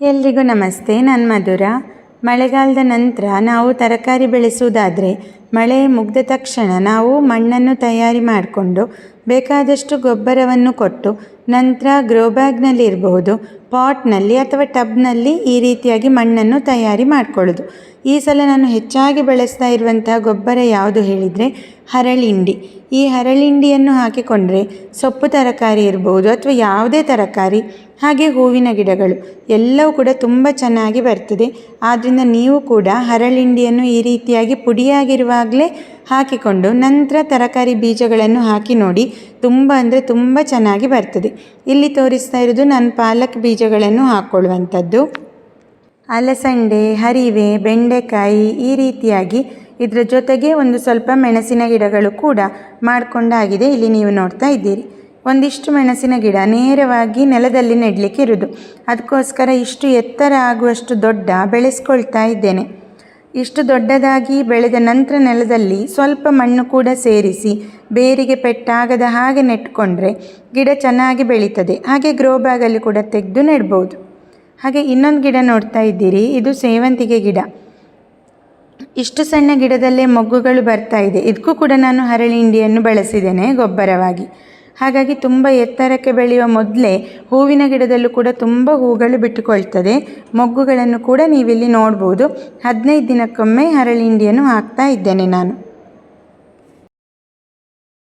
ಎಲ್ರಿಗೂ ನಮಸ್ತೆ ನಾನು ಮಧುರ. ಮಳೆಗಾಲದ ನಂತರ ನಾವು ತರಕಾರಿ ಬೆಳೆಸುವುದಾದರೆ ಮಳೆ ಮುಗಿದ ತಕ್ಷಣ ನಾವು ಮಣ್ಣನ್ನು ತಯಾರಿ ಮಾಡಿಕೊಂಡು ಬೇಕಾದಷ್ಟು ಗೊಬ್ಬರವನ್ನು ಕೊಟ್ಟು ನಂತರ ಗ್ರೋ ಬ್ಯಾಗ್ನಲ್ಲಿ ಇರಬಹುದು ಪಾಟ್ನಲ್ಲಿ ಅಥವಾ ಟಬ್ನಲ್ಲಿ ಈ ರೀತಿಯಾಗಿ ಮಣ್ಣನ್ನು ತಯಾರಿ ಮಾಡ್ಕೊಳ್ಳೋದು. ಈ ಸಲ ನಾನು ಹೆಚ್ಚಾಗಿ ಬಳಸ್ತಾ ಇರುವಂತಹ ಗೊಬ್ಬರ ಯಾವುದು ಹೇಳಿದರೆ ಹರಳಿಂಡಿ. ಈ ಹರಳಿಂಡಿಯನ್ನು ಹಾಕಿಕೊಂಡ್ರೆ ಸೊಪ್ಪು ತರಕಾರಿ ಇರ್ಬೋದು ಅಥವಾ ಯಾವುದೇ ತರಕಾರಿ, ಹಾಗೆ ಹೂವಿನ ಗಿಡಗಳು, ಎಲ್ಲವೂ ಕೂಡ ತುಂಬ ಚೆನ್ನಾಗಿ ಬರ್ತದೆ. ಆದ್ದರಿಂದ ನೀವು ಕೂಡ ಹರಳಿಂಡಿಯನ್ನು ಈ ರೀತಿಯಾಗಿ ಪುಡಿಯಾಗಿರುವಾಗಲೇ ಹಾಕಿಕೊಂಡು ನಂತರ ತರಕಾರಿ ಬೀಜಗಳನ್ನು ಹಾಕಿ ನೋಡಿ, ತುಂಬ ಅಂದರೆ ತುಂಬ ಚೆನ್ನಾಗಿ ಬರ್ತದೆ. ಇಲ್ಲಿ ತೋರಿಸ್ತಾ ಇರೋದು ನಾನು ಪಾಲಕ್ ಬೀಜಗಳನ್ನು ಹಾಕ್ಕೊಳ್ಳುವಂಥದ್ದು ಅಲಸಂಡೆ, ಹರಿವೆ, ಬೆಂಡೆಕಾಯಿ ಈ ರೀತಿಯಾಗಿ ಇದರ ಜೊತೆಗೆ ಒಂದು ಸ್ವಲ್ಪ ಮೆಣಸಿನ ಗಿಡಗಳು ಕೂಡ ಮಾಡಿಕೊಂಡಾಗಿದೆ ಇಲ್ಲಿ ನೀವು ನೋಡ್ತಾ ಇದ್ದೀರಿ. ಒಂದಿಷ್ಟು ಮೆಣಸಿನ ಗಿಡ ನೇರವಾಗಿ ನೆಲದಲ್ಲಿ ನೆಡಲಿಕ್ಕೆ ಇರೋದು ಅದಕ್ಕೋಸ್ಕರ ಇಷ್ಟು ಎತ್ತರ ಆಗುವಷ್ಟು ದೊಡ್ಡ ಬೆಳೆಸ್ಕೊಳ್ತಾ ಇದ್ದೇನೆ. ಇಷ್ಟು ದೊಡ್ಡದಾಗಿ ಬೆಳೆದ ನಂತರ ನೆಲದಲ್ಲಿ ಸ್ವಲ್ಪ ಮಣ್ಣು ಕೂಡ ಸೇರಿಸಿ ಬೇರಿಗೆ ಪೆಟ್ಟಾಗದ ಹಾಗೆ ನೆಟ್ಕೊಂಡ್ರೆ ಗಿಡ ಚೆನ್ನಾಗಿ ಬೆಳೀತದೆ. ಹಾಗೆ ಗ್ರೋ ಬ್ಯಾಗಲ್ಲಿ ಕೂಡ ತೆಗೆದು ನೆಡ್ಬೋದು. ಹಾಗೆ ಇನ್ನೊಂದು ಗಿಡ ನೋಡ್ತಾ ಇದ್ದೀರಿ. ಇದು ಸೇವಂತಿಗೆ ಗಿಡ. ಇಷ್ಟು ಸಣ್ಣ ಗಿಡದಲ್ಲೇ ಮೊಗ್ಗುಗಳು ಬರ್ತಾ ಇದೆ. ಇದಕ್ಕೂ ಕೂಡ ನಾನು ಹರಳಿ ಹಿಂಡಿಯನ್ನು ಬಳಸಿದ್ದೇನೆ ಗೊಬ್ಬರವಾಗಿ. ಹಾಗಾಗಿ ತುಂಬ ಎತ್ತರಕ್ಕೆ ಬೆಳೆಯುವ ಮೊದಲೇ ಹೂವಿನ ಗಿಡದಲ್ಲೂ ಕೂಡ ತುಂಬ ಹೂಗಳು ಬಿಟ್ಟುಕೊಳ್ತದೆ. ಮೊಗ್ಗುಗಳನ್ನು ಕೂಡ ನೀವಿಲ್ಲಿ ನೋಡ್ಬೋದು. ಹದಿನೈದು ದಿನಕ್ಕೊಮ್ಮೆ ಹರಳಿ ಹಾಕ್ತಾ ಇದ್ದೇನೆ ನಾನು.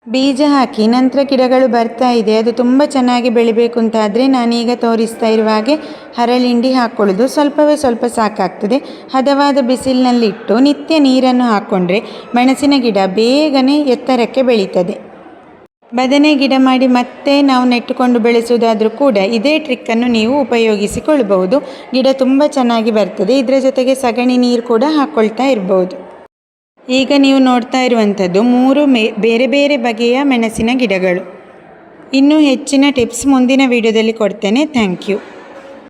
ಬೀಜ ಹಾಕಿ ನಂತರ ಗಿಡಗಳು ಬರ್ತಾ ಇದೆ. ಅದು ತುಂಬ ಚೆನ್ನಾಗಿ ಬೆಳಿಬೇಕು ಅಂತಾದರೆ ನಾನೀಗ ತೋರಿಸ್ತಾ ಇರುವ ಹಾಗೆ ಹರಳಿಂಡಿ ಹಾಕ್ಕೊಳ್ಳೋದು ಸ್ವಲ್ಪವೇ ಸ್ವಲ್ಪ ಸಾಕಾಗ್ತದೆ. ಹದವಾದ ಬಿಸಿಲಿನಲ್ಲಿಟ್ಟು ನಿತ್ಯ ನೀರನ್ನು ಹಾಕ್ಕೊಂಡ್ರೆ ಮೆಣಸಿನ ಗಿಡ ಬೇಗನೆ ಎತ್ತರಕ್ಕೆ ಬೆಳೀತದೆ. ಬದನೆ ಗಿಡ ಮಾಡಿ ಮತ್ತೆ ನಾವು ನೆಟ್ಟುಕೊಂಡು ಬೆಳೆಸುವುದಾದರೂ ಕೂಡ ಇದೇ ಟ್ರಿಕ್ಕನ್ನು ನೀವು ಉಪಯೋಗಿಸಿಕೊಳ್ಳಬಹುದು. ಗಿಡ ತುಂಬ ಚೆನ್ನಾಗಿ ಬರ್ತದೆ. ಇದರ ಜೊತೆಗೆ ಸಗಣಿ ನೀರು ಕೂಡ ಹಾಕ್ಕೊಳ್ತಾ ಇರಬಹುದು ಈಗ ನೀವು ನೋಡ್ತಾ ಇರುವಂಥದ್ದು ಮೂರು ಬೇರೆ ಬೇರೆ ಬಗೆಯ ಮೆಣಸಿನ ಗಿಡಗಳು. ಇನ್ನೂ ಹೆಚ್ಚಿನ ಟಿಪ್ಸ್ ಮುಂದಿನ ವಿಡಿಯೋದಲ್ಲಿ ಕೊಡ್ತೇನೆ. Thank you